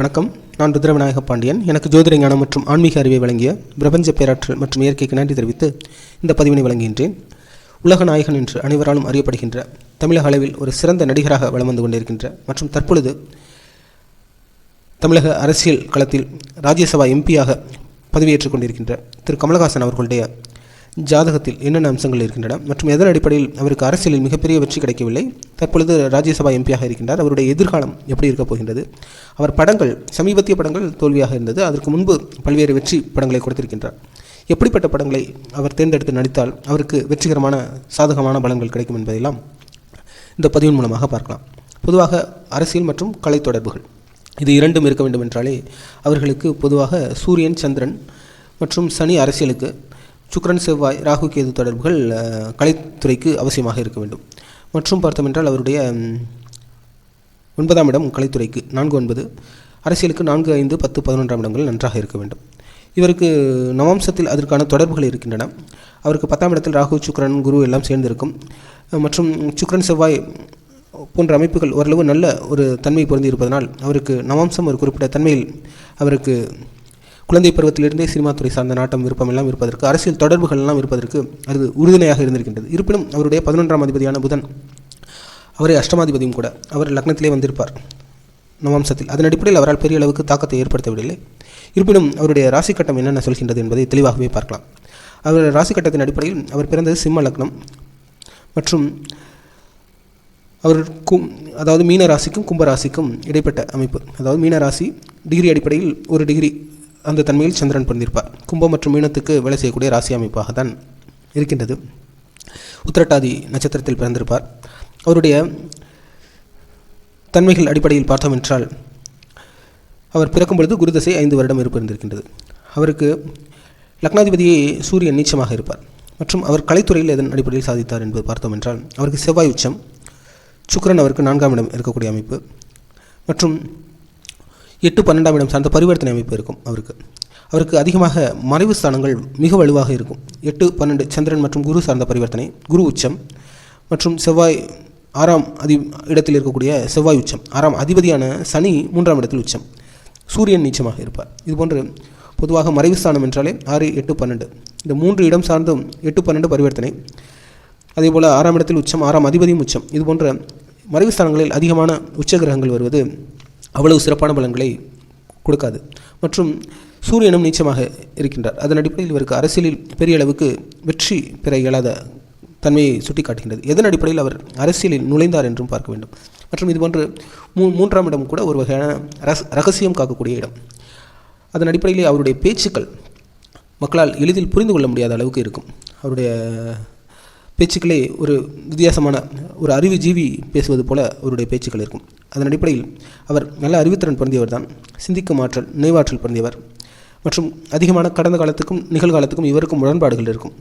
வணக்கம். நான் ருத்ரவிநாயக பாண்டியன். எனக்கு ஜோதிட ஞானம் மற்றும் ஆன்மீக அறிவை வழங்கிய பிரபஞ்ச பேராற்றல் மற்றும் இயற்கைக்கு நன்றி தெரிவித்து இந்த பதிவினை வழங்குகின்றேன். உலக நாயகன் என்று அனைவராலும் அறியப்படுகின்ற தமிழக அளவில் ஒரு சிறந்த நடிகராக வலம் வந்து கொண்டிருக்கின்ற மற்றும் தற்பொழுது தமிழக அரசியல் களத்தில் ராஜ்யசபா எம்பியாக பதவியேற்றுக் கொண்டிருக்கின்ற திரு. கமலஹாசன் அவர்களுடைய ஜாதகத்தில் என்னென்ன அம்சங்கள் இருக்கின்றன மற்றும் எதன் அடிப்படையில் அவருக்கு அரசியலில் மிகப்பெரிய வெற்றி கிடைக்கவில்லை? தற்பொழுது ராஜ்யசபா எம்பியாக இருக்கின்றார். அவருடைய எதிர்காலம் எப்படி இருக்கப் போகின்றது? அவர் படங்கள் சமீபத்திய படங்கள் தோல்வியாக இருந்தது. அதற்கு முன்பு பல்வேறு வெற்றி படங்களை கொடுத்திருக்கின்றார். எப்படிப்பட்ட படங்களை அவர் தேர்ந்தெடுத்து நடித்தால் அவருக்கு வெற்றிகரமான சாதகமான பலன்கள் கிடைக்கும் என்பதையெல்லாம் இந்த பதிவின் மூலமாக பார்க்கலாம். பொதுவாக அரசியல் மற்றும் கலை தொடர்புகள். இது இரண்டும் இருக்க வேண்டும் என்றாலே அவர்களுக்கு பொதுவாக சூரியன் சந்திரன் மற்றும் சனி அரசியலுக்கு சுக்ரன் செவ்வாய் ராகு கேது தொடர்புகள் கலைத்துறைக்கு அவசியமாக இருக்க வேண்டும். மற்றும் பார்த்தோம் என்றால் அவருடைய ஒன்பதாம் இடம் கலைத்துறைக்கு நான்கு ஒன்பது அரசியலுக்கு நான்கு ஐந்து பத்து பதினொன்றாம் இடங்கள் நன்றாக இருக்க வேண்டும். இவருக்கு நவாம்சத்தில் அதற்கான தொடர்புகள் இருக்கின்றன. அவருக்கு பத்தாம் இடத்தில் ராகு சுக்ரன் குரு எல்லாம் சேர்ந்திருக்கும். மற்றும் சுக்ரன் செவ்வாய் போன்ற அமைப்புகள் ஓரளவு நல்ல ஒரு தன்மை பொருந்தி இருப்பதனால் அவருக்கு நவாம்சம் ஒரு குறிப்பிட்ட தன்மையில் அவருக்கு குழந்தை பருவத்திலிருந்தே சினிமா துறை சார்ந்த நாட்டம் விருப்பம் எல்லாம் இருப்பதற்கு அரசியல் தொடர்புகளெல்லாம் இருப்பதற்கு அது உறுதுணையாக இருந்திருக்கின்றது. இருப்பினும் அவருடைய பதினொன்றாம் அதிபதியான புதன் அவரை அஷ்டமாதிபதியும் கூட அவர் லக்னத்திலே வந்திருப்பார் நவம்சத்தில் அதன் அடிப்படையில் அவரால் பெரிய அளவுக்கு தாக்கத்தை ஏற்படுத்தவில்லை. இருப்பினும் அவருடைய ராசி கட்டம் என்னென்ன சொல்கின்றது என்பதை தெளிவாகவே பார்க்கலாம். அவருடைய ராசி கட்டத்தின் அடிப்படையில் அவர் பிறந்தது சிம்ம லக்னம் மற்றும் அவர் கும் அதாவது மீன ராசிக்கும் கும்ப ராசிக்கும் இடைப்பட்ட அமைப்பு. அதாவது மீன ராசி டிகிரி அடிப்படையில் ஒரு டிகிரி அந்த தன்மையில் சந்திரன் பிறந்திருப்பார். கும்பம் மற்றும் மீனத்துக்கு வேலை செய்யக்கூடிய ராசி அமைப்பாக தான் இருக்கின்றது. உத்திரட்டாதி நட்சத்திரத்தில் பிறந்திருப்பார். அவருடைய தன்மைகள் அடிப்படையில் பார்த்தோம் என்றால் அவர் பிறக்கும் பொழுது குருதசை ஐந்து வருடம் இருப்பிருந்திருக்கின்றது அவருக்கு லக்னாதிபதியே சூரியன் நீச்சமாக இருப்பார். மற்றும் அவர் கலைத்துறையில் எதன் அடிப்படையில் சாதித்தார் என்பது பார்த்தோம் என்றால் அவருக்கு செவ்வாய் உச்சம் சுக்கரன் அவருக்கு நான்காம் இடம் இருக்கக்கூடிய அமைப்பு. மற்றும் எட்டு பன்னெண்டாம் இடம் சார்ந்த பரிவர்த்தனை அமைப்பு இருக்கும் அவருக்கு. அவருக்கு அதிகமாக மறைவு ஸ்தானங்கள் மிக வலுவாக இருக்கும். எட்டு பன்னெண்டு சந்திரன் மற்றும் குரு சார்ந்த பரிவர்த்தனை குரு உச்சம் மற்றும் செவ்வாய் ஆறாம் அதி இடத்தில் இருக்கக்கூடிய செவ்வாய் உச்சம். ஆறாம் அதிபதியான சனி மூன்றாம் இடத்தில் உச்சம். சூரியன் நீச்சமாக இருப்பார். இதுபோன்று பொதுவாக மறைவு ஸ்தானம் என்றாலே ஆறு எட்டு பன்னெண்டு. இந்த மூன்று இடம் சார்ந்தும் எட்டு பன்னெண்டு பரிவர்த்தனை. அதேபோல் ஆறாம் இடத்தில் உச்சம் ஆறாம் அதிபதியும் உச்சம். இது போன்ற மறைவு ஸ்தானங்களில் அதிகமான உச்ச கிரகங்கள் வருவது அவ்வளவு சிறப்பான பலன்களை கொடுக்காது. மற்றும் சூரியனும் நீச்சமாக இருக்கின்றார். அதன் அடிப்படையில் இவருக்கு அரசியலில் பெரிய அளவுக்கு வெற்றி பெற இயலாத தன்மையை சுட்டிக்காட்டுகின்றது. எதன் அடிப்படையில் அவர் அரசியலில் நுழைந்தார் என்றும் பார்க்க வேண்டும். மற்றும் இதுபோன்று மூ மூன்றாம் இடம் கூட ஒரு வகையான ரஸ் ரகசியம் காக்கக்கூடிய இடம். அதன் அடிப்படையிலே அவருடைய பேச்சுக்கள் மக்களால் எளிதில் புரிந்து கொள்ள முடியாத அளவுக்கு இருக்கும். அவருடைய பேச்சுக்களே ஒரு வித்தியாசமான ஒரு அறிவு ஜீவி பேசுவது போல அவருடைய பேச்சுக்கள் இருக்கும். அதன் அடிப்படையில் அவர் நல்ல அறிவுத்திறன் பொருந்தியவர் தான் சிந்திக்கும் ஆற்றல் நினைவாற்றல் பொருந்தியவர். மற்றும் அதிகமான கடந்த காலத்துக்கும் நிகழ்காலத்துக்கும் இவருக்கும் முரண்பாடுகள் இருக்கும்.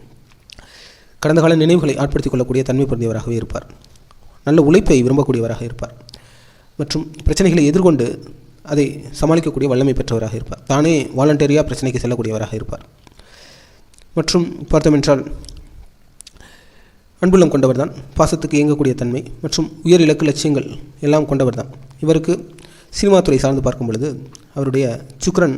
கடந்த கால நினைவுகளை ஆட்படுத்திக் கொள்ளக்கூடிய தன்மை பொருந்தியவராகவே இருப்பார். நல்ல உழைப்பை விரும்பக்கூடியவராக இருப்பார். மற்றும் பிரச்சனைகளை எதிர்கொண்டு அதை சமாளிக்கக்கூடிய வல்லமை பெற்றவராக இருப்பார். தானே வாலண்டரியாக பிரச்சனைக்கு செல்லக்கூடியவராக இருப்பார். மற்றும் பார்த்தோமென்றால் அன்புள்ளம் கொண்டவர் தான் பாசத்துக்கு இயங்கக்கூடிய தன்மை மற்றும் உயர் இலக்கு லட்சியங்கள் எல்லாம் கொண்டவர் தான் இவருக்கு சினிமா துறை சார்ந்து பார்க்கும் பொழுது அவருடைய சுக்கிரன்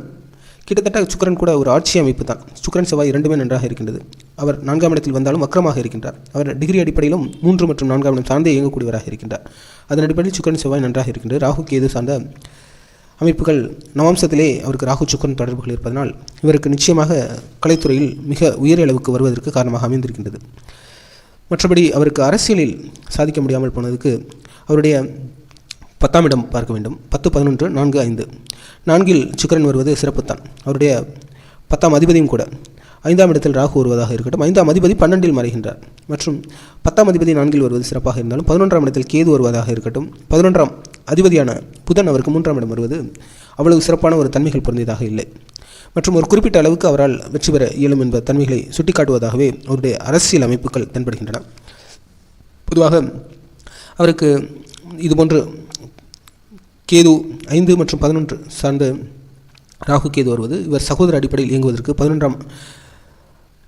கிட்டத்தட்ட சுக்கரன் கூட ஒரு ஆட்சி அமைப்பு தான். சுக்ரன் செவ்வாய் இரண்டுமே நன்றாக இருக்கின்றது. அவர் நான்காம் இடத்தில் வந்தாலும் அக்கரமாக இருக்கின்றார். அவர் டிகிரி அடிப்படையிலும் மூன்று மற்றும் நான்காம் இடம் சார்ந்தே இயங்கக்கூடியவராக இருக்கின்றார். அதன் அடிப்படையில் சுக்கரன் செவ்வாய் நன்றாக இருக்கின்றது. ராகு கேது சார்ந்த அமைப்புகள் நவாம்சத்திலே அவருக்கு ராகு சுக்கரன் தொடர்புகள் இருப்பதனால் இவருக்கு நிச்சயமாக கலைத்துறையில் மிக உயர் அளவுக்கு வருவதற்கு காரணமாக அமைந்திருக்கின்றது. மற்றபடி அவருக்கு அரசியலில் சாதிக்க முடியாமல் போனதுக்கு அவருடைய பத்தாம் இடம் பார்க்க வேண்டும். பத்து பதினொன்று நான்கு ஐந்து. நான்கில் சுக்கரன் வருவது சிறப்புத்தான் அவருடைய பத்தாம் அதிபதியும் கூட. ஐந்தாம் இடத்தில் ராகு வருவதாக இருக்கட்டும். ஐந்தாம் அதிபதி பன்னெண்டில் மறைகின்றார். மற்றும் பத்தாம் அதிபதி நான்கில் வருவது சிறப்பாக இருந்தாலும் பதினொன்றாம் இடத்தில் கேது வருவதாக இருக்கட்டும். பதினொன்றாம் அதிபதியான புதன் அவருக்கு மூன்றாம் இடம் வருவது அவ்வளவு சிறப்பான ஒரு தன்மைகள் பொருந்தியதாக இல்லை. மற்றும் ஒரு குறிப்பிட்ட அளவுக்கு அவரால் வெற்றி பெற இயலும் என்ப தன்மைகளை சுட்டிக்காட்டுவதாகவே அவருடைய அரசியல் அமைப்புகள் தென்படுகின்றன. பொதுவாக அவருக்கு இதுபோன்று கேது ஐந்து மற்றும் பதினொன்று சார்ந்த ராகு கேது வருவது இவர் சகோதர அடிப்படையில் இயங்குவதற்கு பதினொன்றாம்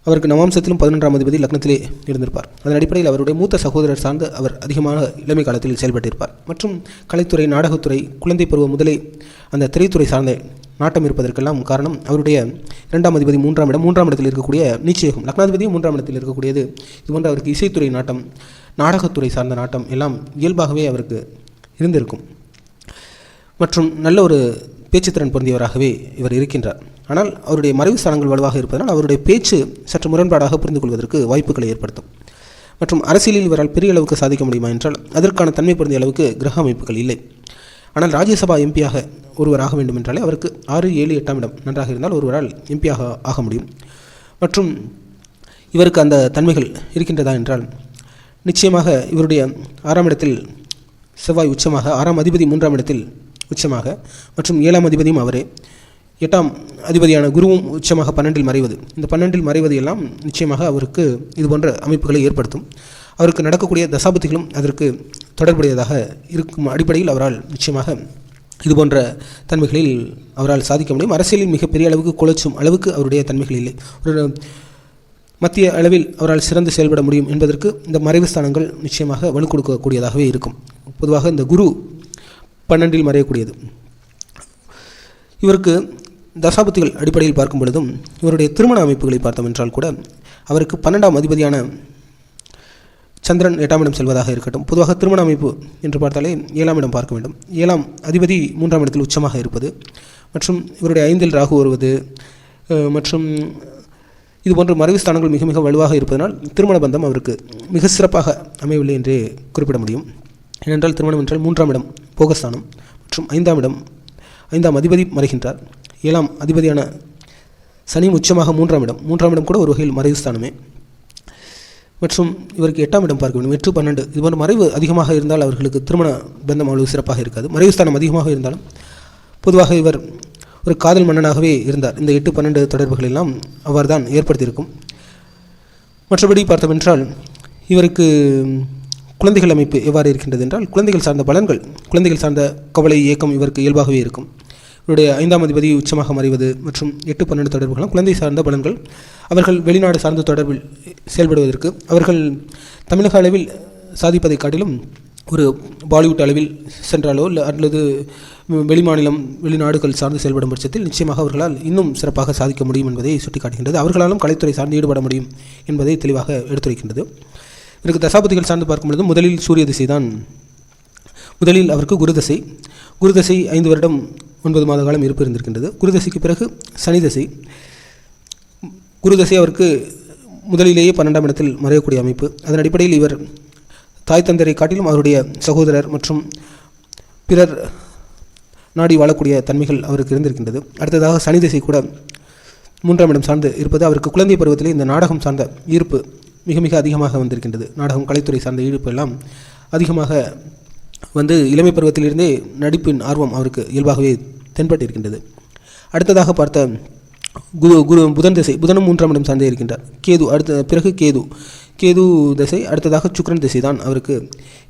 அவருக்கு நவாம்சத்திலும் பதினொன்றாம் அதிபதி லக்னத்திலே இருந்திருப்பார். அதன் அடிப்படையில் அவருடைய மூத்த சகோதரர் சார்ந்து அவர் அதிகமாக இளமை காலத்தில் செயல்பட்டிருப்பார். மற்றும் கலைத்துறை நாடகத்துறை குழந்தை பருவம் முதலே அந்த திரைத்துறை சார்ந்த நாட்டம் இருப்பதற்கெல்லாம் காரணம் அவருடைய இரண்டாம் அதிபதி மூன்றாம் இடம் மூன்றாம் இடத்தில் இருக்கக்கூடிய நிச்சயம் லக்னாதிபதியும் மூன்றாம் இடத்தில் இருக்கக்கூடியது இது போன்ற அவருக்கு இசைத்துறை நாட்டம் நாடகத்துறை சார்ந்த நாட்டம் எல்லாம் இயல்பாகவே அவருக்கு இருந்திருக்கும். மற்றும் நல்ல ஒரு பேச்சுத்திறன் பொருந்தியவராகவே இவர் இருக்கின்றார். ஆனால் அவருடைய மறைவு ஸ்தானங்கள் வலுவாக இருப்பதனால் அவருடைய பேச்சு சற்று முரண்பாடாக புரிந்து கொள்வதற்கு வாய்ப்புகளை ஏற்படுத்தும். மற்றும் அரசியலில் இவரால் பெரிய அளவுக்கு சாதிக்க முடியுமா என்றால் அதற்கான தன்மை பொருந்திய அளவுக்கு கிரக அமைப்புகள் இல்லை. ஆனால் ராஜ்யசபா எம்பியாக ஒருவர் ஆக வேண்டும் என்றாலே அவருக்கு ஆறு ஏழு எட்டாம் இடம் நன்றாக இருந்தால் ஒருவரால் எம்பியாக ஆக முடியும். மற்றும் இவருக்கு அந்த தன்மைகள் இருக்கின்றதா என்றால் நிச்சயமாக இவருடைய ஆறாம் இடத்தில் செவ்வாய் உச்சமாக ஆறாம் அதிபதி மூன்றாம் இடத்தில் உச்சமாக மற்றும் ஏழாம் அதிபதியும் அவரே. எட்டாம் அதிபதியான குருவும் உச்சமாக பன்னெண்டில் மறைவது. இந்த பன்னெண்டில் மறைவது எல்லாம் நிச்சயமாக அவருக்கு இது போன்ற அமைப்புகளை ஏற்படுத்தும். அவருக்கு நடக்கக்கூடிய தசாபத்திகளும் அதற்கு தொடர்புடையதாக இருக்கும் அடிப்படையில் அவரால் நிச்சயமாக இது போன்ற தன்மைகளில் அவரால் சாதிக்க முடியும். அரசியலில் மிகப்பெரிய அளவுக்கு குலைச்சும் அளவுக்கு அவருடைய தன்மைகள் இல்லை. ஒரு மத்திய அளவில் அவரால் சிறந்து செயல்பட முடியும் என்பதற்கு இந்த மறைவு ஸ்தானங்கள் நிச்சயமாக வலு கொடுக்கக்கூடியதாகவே இருக்கும். பொதுவாக இந்த குரு பன்னெண்டில் மறையக்கூடியது. இவருக்கு தசாபத்துகள் அடிப்படையில் பார்க்கும் பொழுதும் இவருடைய திருமண அமைப்புகளை பார்த்தோம் என்றால் கூட அவருக்கு பன்னெண்டாம் அதிபதியான சந்திரன் எட்டாம் இடம் செல்வதாக இருக்கட்டும். பொதுவாக திருமண அமைப்பு என்று பார்த்தாலே ஏழாம் இடம் பார்க்க வேண்டும். ஏழாம் அதிபதி மூன்றாம் இடத்தில் உச்சமாக இருப்பது மற்றும் இவருடைய ஐந்தில் ராகு வருவது மற்றும் இது போன்ற மறைவு ஸ்தானங்கள் மிக மிக வலுவாக இருப்பதனால் திருமண பந்தம் அவருக்கு மிக சிறப்பாக அமையவில்லை என்றே குறிப்பிட முடியும். ஏனென்றால் திருமணம் என்றால் மூன்றாம் இடம் போகஸ்தானம் மற்றும் ஐந்தாம் இடம் ஐந்தாம் அதிபதி மறைகின்றார். ஏழாம் அதிபதியான சனி உச்சமாக மூன்றாம் இடம். மூன்றாம் இடம் கூட ஒரு வகையில் மறைவு ஸ்தானமே. மற்றும் இவருக்கு எட்டாம் இடம் பார்க்க வேண்டும். எட்டு பன்னெண்டு. இது போன்ற மறைவு அதிகமாக இருந்தால் அவர்களுக்கு திருமண பந்தம் அவ்வளவு சிறப்பாக இருக்காது. மறைவு ஸ்தானம் அதிகமாக இருந்தாலும் பொதுவாக இவர் ஒரு காதல் மன்னனாகவே இருந்தார். இந்த எட்டு பன்னெண்டு தொடர்புகள் எல்லாம் அவர் தான் ஏற்படுத்தியிருக்கும். மற்றபடி பார்த்தோமென்றால் இவருக்கு குழந்தைகள் அமைப்பு எவ்வாறு இருக்கின்றது என்றால் குழந்தைகள் சார்ந்த பலன்கள் குழந்தைகள் சார்ந்த கவலை இயக்கம் இவருக்கு இயல்பாகவே இருக்கும். இவருடைய ஐந்தாம் அதிபதி உச்சமாக மறைவது மற்றும் எட்டு பன்னெண்டு தொடர்புகளும் குழந்தை சார்ந்த பலன்கள். அவர்கள் வெளிநாடு சார்ந்த தொடர்பில் செயல்படுவதற்கு அவர்கள் தமிழக அளவில் சாதிப்பதை காட்டிலும் ஒரு பாலிவுட் அளவில் சென்றாலோ இல்லை அல்லது வெளிமாநிலம் வெளிநாடுகள் சார்ந்து செயல்படும் பட்சத்தில் நிச்சயமாக அவர்களால் இன்னும் சிறப்பாக சாதிக்க முடியும் என்பதை சுட்டிக்காட்டுகின்றது. அவர்களாலும் கலைத்துறை சார்ந்து ஈடுபட முடியும் என்பதை தெளிவாக எடுத்துரைக்கின்றது. இதற்கு தசாபதிகள் சார்ந்து பார்க்கும் பொழுது முதலில் சூரிய திசை தான் முதலில் அவருக்கு குருதசை குருதசை ஐந்து வருடம் ஒன்பது மாத காலம் இருப்பு இருந்திருக்கின்றது. குருதசைக்கு பிறகு சனி தசை. குருதசை அவருக்கு முதலிலேயே பன்னெண்டாம் இடத்தில் மறையக்கூடிய அமைப்பு. அதன் அடிப்படையில் இவர் தாய் தந்தரை காட்டிலும் அவருடைய சகோதரர் மற்றும் பிறர் நாடி வாழக்கூடிய தன்மைகள் அவருக்கு இருந்திருக்கின்றது. அடுத்ததாக சனி திசை கூட மூன்றாம் இடம் சார்ந்து இருப்பது அவருக்கு குழந்தை பருவத்திலே இந்த நாடகம் சார்ந்த ஈர்ப்பு மிக மிக அதிகமாக வந்திருக்கின்றது. நாடகம் கலைத்துறை சார்ந்த ஈர்ப்பு எல்லாம் அதிகமாக வந்து இளமை பருவத்திலிருந்தே நடிப்பின் ஆர்வம் அவருக்கு இயல்பாகவே தென்பட்டிருக்கின்றது. அடுத்ததாக பார்த்த குரு குரு புதன் திசை புதனும் மூன்றாம் இடம் சார்ந்தே இருக்கின்றார். கேது அடுத்த பிறகு கேது. கேது திசை அடுத்ததாக சுக்கரன் திசை தான் அவருக்கு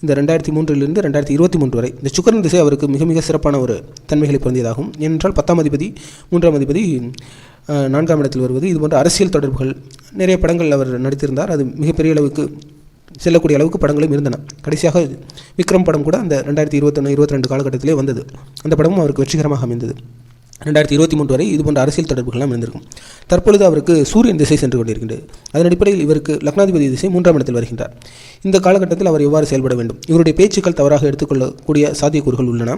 இந்த ரெண்டாயிரத்தி மூன்றிலிருந்து ரெண்டாயிரத்தி இருபத்தி மூன்று வரை. இந்த சுக்கரன் திசை அவருக்கு மிக மிக சிறப்பான ஒரு தன்மைகளை பொருந்தியதாகும். ஏனென்றால் பத்தாம் அதிபதி மூன்றாம் அதிபதி நான்காம் இடத்தில் வருவது. இது போன்ற அரசியல் தொடர்புகள் நிறைய படங்கள் அவர் நடித்திருந்தார். அது மிகப்பெரிய அளவுக்கு செல்லக்கூடிய அளவுக்கு படங்களும் இருந்தன. கடைசியாக விக்ரம் படம் கூட அந்த ரெண்டாயிரத்தி இருபத்தொன்று இருபத்தி ரெண்டு காலகட்டத்திலே வந்தது. அந்த படமும் அவருக்கு வெற்றிகரமாக அமைந்தது. ரெண்டாயிரத்தி இருபத்தி மூன்று வரை இது போன்ற அரசியல் தொடர்புகள்லாம் இருந்திருக்கும். தற்பொழுது அவருக்கு சூரியன் திசை சென்று கொண்டிருக்கின்றது. அதன் அடிப்படையில் இவருக்கு லக்னாதிபதி திசை மூன்றாம் இடத்தில் வருகின்றார். இந்த காலகட்டத்தில் அவர் எவ்வாறு செயல்பட வேண்டும்? இவருடைய பேச்சுக்கள் தவறாக எடுத்துக்கொள்ளக்கூடிய சாத்தியக்கூறுகள் உள்ளன.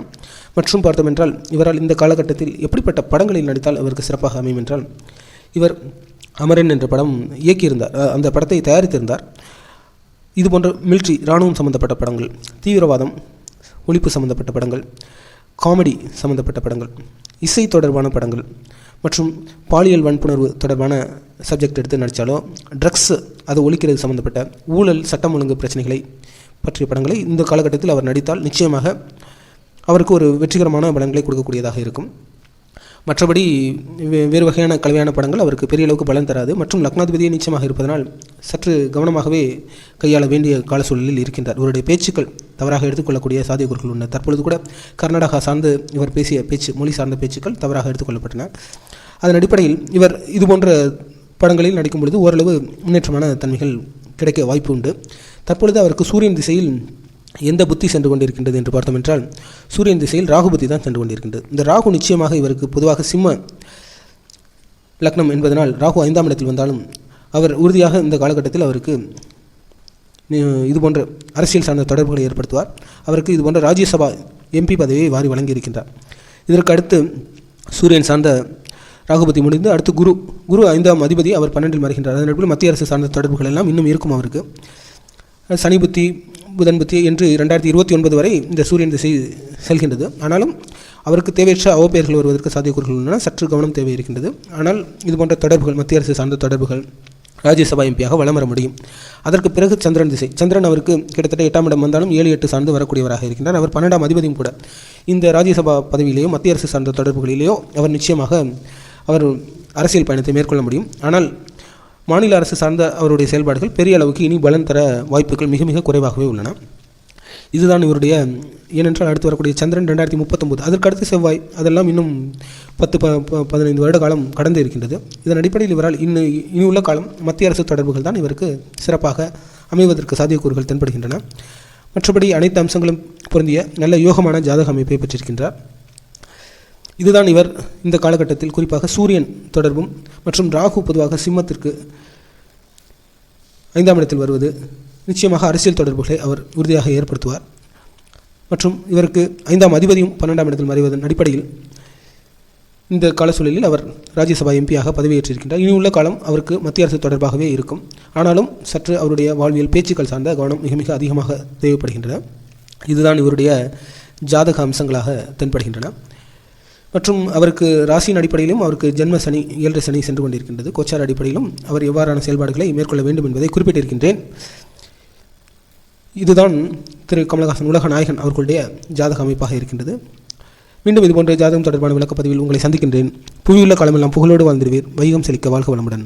மற்றும் பார்த்தோம் என்றால் இவரால் இந்த காலகட்டத்தில் எப்படிப்பட்ட படங்களில் நடித்தால் அவருக்கு சிறப்பாக அமையும் என்றால் இவர் அமரன் என்ற படம் இயக்கியிருந்தார். அந்த படத்தை தயாரித்திருந்தார். இது போன்ற மிலிட்ரி இராணுவம் சம்பந்தப்பட்ட படங்கள் தீவிரவாதம் ஒழிப்பு சம்பந்தப்பட்ட படங்கள் காமெடி சம்பந்தப்பட்ட படங்கள் இசை தொடர்பான படங்கள் மற்றும் பாலியல் வன்புணர்வு தொடர்பான சப்ஜெக்ட் எடுத்து நடித்தாலோ ட்ரக்ஸ் அதை ஒழிக்கிறது சம்பந்தப்பட்ட ஊழல் சட்டம் ஒழுங்கு பிரச்சனைகளை பற்றிய படங்களை இந்த காலகட்டத்தில் அவர் நடித்தால் நிச்சயமாக அவருக்கு ஒரு வெற்றிகரமான படங்களை கொடுக்கக்கூடியதாக இருக்கும். மற்றபடி வே- வேறு வகையான கலவையான படங்கள் அவருக்கு பெரிய அளவுக்கு பலன் தராது. மற்றும் லக்னாதிபதியே நிச்சயமாக இருப்பதனால் சற்று கவனமாகவே கையாள வேண்டிய கால சூழலில் இருக்கின்றார். இவருடைய பேச்சுக்கள் தவறாக எடுத்துக்கொள்ளக்கூடிய சாத்தியக்கூறுகள் உண்டு. தற்பொழுது கூட கர்நாடகா சார்ந்து இவர் பேசிய பேச்சு மொழி சார்ந்த பேச்சுக்கள் தவறாக எடுத்துக்கொள்ளப்பட்டன. அதன் அடிப்படையில் இவர் இதுபோன்ற படங்களில் நடிக்கும் பொழுது ஓரளவு முன்னேற்றமான தன்மைகள் கிடைக்க வாய்ப்பு உண்டு. தற்பொழுது அவருக்கு சூரியன் திசையில் எந்த புத்தி சென்று கொண்டிருக்கின்றது என்று பார்த்தோம் என்றால் சூரியன் திசையில் ராகு புத்தி தான் சென்று கொண்டிருக்கின்றது. இந்த ராகு நிச்சயமாக இவருக்கு பொதுவாக சிம்ம லக்னம் என்பதனால் ராகு ஐந்தாம் இடத்தில் வந்தாலும் அவர் உறுதியாக இந்த காலகட்டத்தில் அவருக்கு இது போன்ற அரசியல் சார்ந்த தொடர்புகளை ஏற்படுத்துவார். அவருக்கு இது போன்ற ராஜ்யசபா எம்பி பதவியை வாரி வழங்கியிருக்கின்றார். இதற்கு அடுத்து சூரியன் சார்ந்த ராகுபதி முடிந்து அடுத்து குரு குரு ஐந்தாம் அதிபதி அவர் பன்னெண்டில் மறைகின்றார் அதன் நடுவில் மத்திய அரசு சார்ந்த தொடர்புகள் எல்லாம் இன்னும் இருக்கும் அவருக்கு. சனி புத்தி புதன் புத்தி என்று ரெண்டாயிரத்தி இருபத்தி ஒன்பது வரை இந்த சூரியன் திசை செல்கின்றது. ஆனாலும் அவருக்கு தேவையற்ற அவப்பெயர்கள் வருவதற்கு சாத்தியக்கூறுகள் உள்ளன. சற்று கவனம் தேவை இருக்கின்றது. ஆனால் இது போன்ற தொடர்புகள் மத்திய அரசு சார்ந்த தொடர்புகள் ராஜ்யசபா எம்பியாக வலம் வர முடியும். அதற்கு பிறகு சந்திரன் திசை. சந்திரன் அவருக்கு கிட்டத்தட்ட எட்டாம் இடம் வந்தாலும் ஏழு எட்டு சார்ந்து வரக்கூடியவராக இருக்கின்றார். அவர் பன்னெண்டாம் அதிபதியும் கூட இந்த ராஜ்யசபா பதவியிலேயோ மத்திய அரசு சார்ந்த தொடர்புகளிலேயோ அவர் நிச்சயமாக அவர் அரசியல் பயணத்தை மேற்கொள்ள முடியும். ஆனால் மாநில அரசு சார்ந்த அவருடைய செயல்பாடுகள் பெரிய அளவுக்கு இனி பலன் தர வாய்ப்புகள் மிக மிக குறைவாகவே உள்ளன. இதுதான் இவருடைய ஏனென்றால் அடுத்து வரக்கூடிய சந்திரன் ரெண்டாயிரத்தி முப்பத்தொம்போது அதற்கு செவ்வாய் அதெல்லாம் இன்னும் பத்து ப ப- பதினைந்து வருட காலம் கடந்து இருக்கின்றது. இதன் அடிப்படையில் இவரால் இன்னும் இனி உள்ள காலம் மத்திய அரசு தொடர்புகள் தான் இவருக்கு சிறப்பாக அமைவதற்கு சாத்தியக்கூறுகள் தென்படுகின்றன. மற்றபடி அனைத்து அம்சங்களும் பொருந்திய நல்ல யோகமான ஜாதக அமைப்பை பெற்றிருக்கின்றார். இதுதான் இவர் இந்த காலகட்டத்தில் குறிப்பாக சூரியன் தொடர்பும் மற்றும் ராகு பொதுவாக சிம்மத்திற்கு ஐந்தாம் இடத்தில் வருவது நிச்சயமாக அரசியல் தொடர்புகளை அவர் உறுதியாக ஏற்படுத்துவார். மற்றும் இவருக்கு ஐந்தாம் அதிபதியும் பன்னெண்டாம் இடத்தில் மறைவதன் அடிப்படையில் இந்த கால சூழலில் அவர் ராஜ்யசபா எம்பியாக பதவியேற்றிருக்கின்றார். இனி உள்ள காலம் அவருக்கு மத்திய அரசு தொடர்பாகவே இருக்கும். ஆனாலும் சற்று அவருடைய வாழ்வியல் பேச்சுக்கள் சார்ந்த கவனம் மிக மிக அதிகமாக தேவைப்படுகின்றன. இதுதான் இவருடைய ஜாதக அம்சங்களாக தென்படுகின்றன. மற்றும் அவருக்கு ராசியின் அடிப்படையிலும் அவருக்கு ஜென்ம சனி ஏழரை சனி சென்று கொண்டிருக்கின்றது. கோச்சார் அடிப்படையிலும் அவர் எவ்வாறான செயல்பாடுகளை மேற்கொள்ள வேண்டும் என்பதை குறிப்பிட்டிருக்கின்றேன். இதுதான் திரு கமலஹாசன் உலக நாயகன் அவர்களுடைய ஜாதக அமைப்பாக இருக்கின்றது. மீண்டும் இதுபோன்ற ஜாதகம் தொடர்பான விளக்கப்பதிவில் உங்களை சந்திக்கின்றேன். புவியுள்ள காலமெல்லாம் புகழோடு வாழ்ந்திருவீர் வைகம் செழிக்க வாழ்க வளமுடன்.